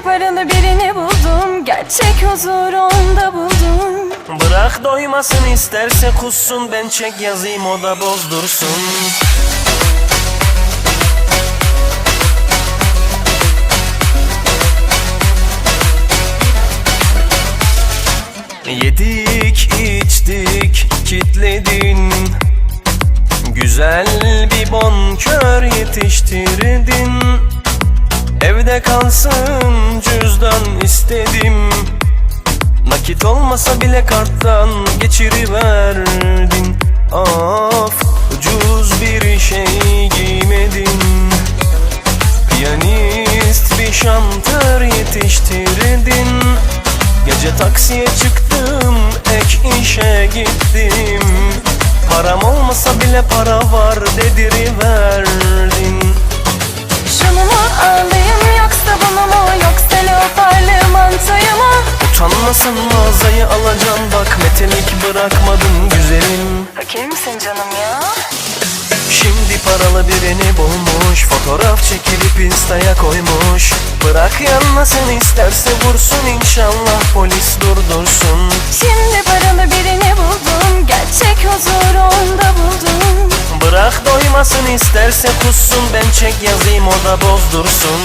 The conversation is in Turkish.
Şimdi paralı birini buldum. Gerçek huzuru onda buldum. Bırak doymasın isterse kussun. Ben çek yazayım o da bozdursun. Yedik içtik kitledin. Güzel bir bonkör yetiştirdin Evde kalsın cüzdan istedim. Nakit olmasa bile karttan geçiriverdin Of ucuz bir şey giymedin Piyanist bir şantör yetiştirdin. Gece taksiye çıktım ek işe gittim. Param olmasa bile para var dediriverdin Utanmasın mağazayı alacağım. Bak Metelik bırakmadım güzelim. Fakir misin canım ya? Şimdi paralı birini bulmuş. Fotoğraf çekilip instaya koymuş. Bırak yanmasın isterse vursun inşallah. Polis durdursun. Şimdi paralı birini buldum. Gerçek huzuru onda buldum. Bırak doymasın isterse kussun. Ben çek yazayım o da bozdursun